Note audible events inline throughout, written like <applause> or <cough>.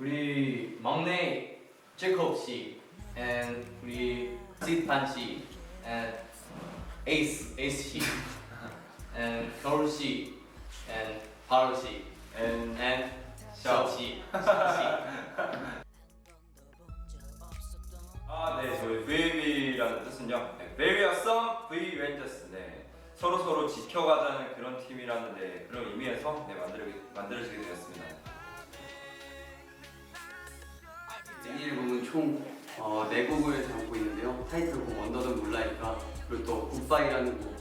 우리 막내 제이콥 씨, and 우리 지판 씨, and 에이스 에이스 씨, <laughs> and 겨울 씨, and 바로 씨, And and 샤오. 씨. 아, 네, 저희 VAB라는 뜻은요. 네, Very Awesome V Rangers. 네, 서로 서로 지켜가자는 그런 팀이라는 네, 그런 의미에서 네, 만들어 만들어지게 되었습니다. 총 어, 4곡을 담고 있는데요. 타이틀곡 언더더 물라이카 그리고 또 굿바이라는 곡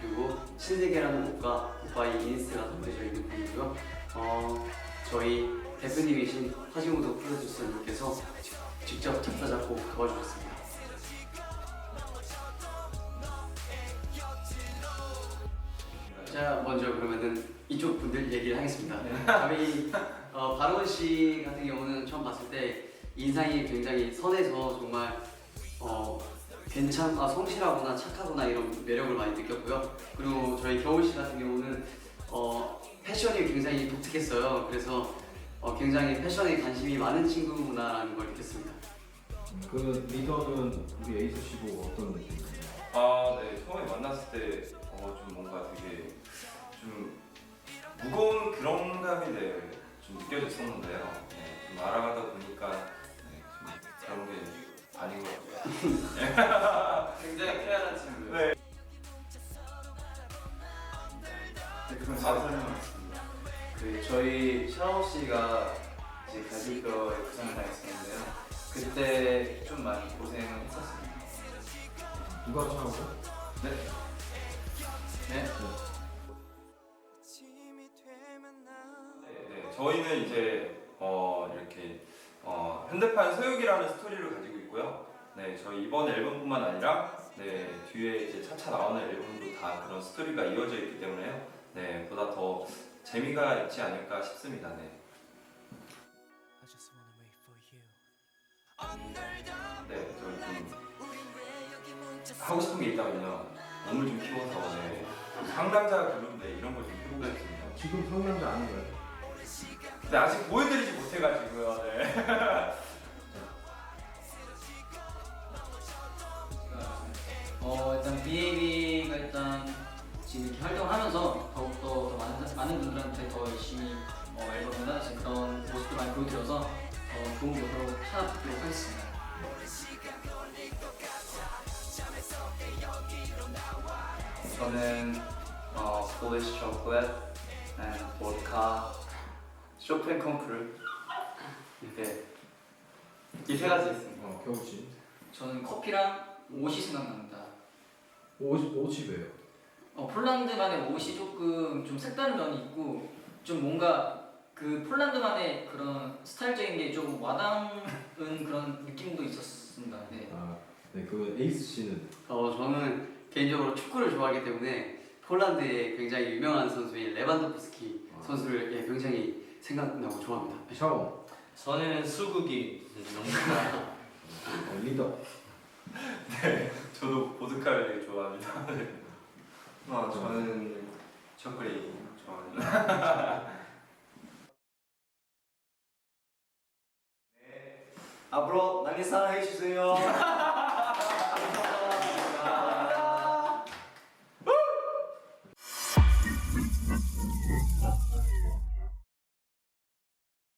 그리고 신세계라는 곡과 굿바이 인스가 담겨져 있는 곡이고요. 어, 저희 대표님이신 하지모도 프로듀서님께서 직- 직접 작사 작곡 도와주셨습니다. 자 먼저 그러면은 이쪽 분들 얘기를 하겠습니다. 저희 어, 바론 씨 같은 경우는 처음 봤을 때 인상이 굉장히 선해서 정말 어, 괜찮, 아, 성실하구나 착하구나 이런 매력을 많이 느꼈고요. 그리고 저희 겨울 씨 같은 경우는 어, 패션이 굉장히 독특했어요. 그래서 어, 굉장히 패션에 관심이 많은 친구구나라는 걸 느꼈습니다. 그 리더는 우리 에이스 씨고 어떤 느낌이에요? 아, 네, 처음에 만났을 때, 어, 좀 뭔가 되게 좀 무거운 그런 감이 네, 좀 느껴졌었는데요. 네, 좀 알아가다 보니까 <laughs> 굉장히 쾌활한 친구. 네. 네, 그럼 제가 설명하겠습니다. 그 저희 샤오 씨가 이제 갈비뼈에 부상을 당했었는데요. 그때 좀 많이 고생을 했었습니다. 누가 차고? 네. 네. 네, 네, 저희는 이제 어, 이렇게 어, 현대판 소육이라는 스토리를 가지고 있고요. 네, 저희 이번 앨범뿐만 아니라 네, 뒤에 이제 차차 나오는 앨범도 다 그런 스토리가 이어져 있기 때문에요. 네, 보다 더 재미가 있지 않을까 싶습니다. 네. 네, 저희 좀 하고 싶은 게 있다면요. 몸을 좀 키워서 네, 상담자 그룹인데 이런 걸 좀 해보고 싶습니다. 지금 상남자 아닌가요? 네, 아직 보여드리지 못해가지고요. 네. <laughs> BAB가 일단 지금 이렇게 활동하면서 더욱더 더 많은, 많은 분들한테 더 열심히 어, 앨범이나 이제 그런 모습도 많이 보여드려서 더 좋은 모습으로 찾아뵙도록 하겠습니다. 저는 어, 폴리시 초콜릿, 보드카, 쇼팽 콩크루 이렇게 이 세 가지 있습니다. 어, 씨. 저는 커피랑 옷이 생각납니다. 옷이 옷이 왜요? 어, 폴란드만의 옷이 조금 좀 색다른 면이 있고 좀 뭔가 그 폴란드만의 그런 스타일적인 게 좀 와닿은 그런 느낌도 있었습니다. 네. 아, 네, 그 에이스 씨는 어 저는 개인적으로 축구를 좋아하기 때문에 폴란드의 굉장히 유명한 선수인 레반도프스키 아. 선수를 예, 굉장히 생각나고 좋아합니다. 샤오 저는 수국이 너무 좋아요. 어, 리더. <laughs> 저도 보드카를 되게 좋아합니다. 어, <laughs> 저는 초콜릿 좋아합니다. <laughs> 앞으로 많이 사랑해 주세요. <laughs>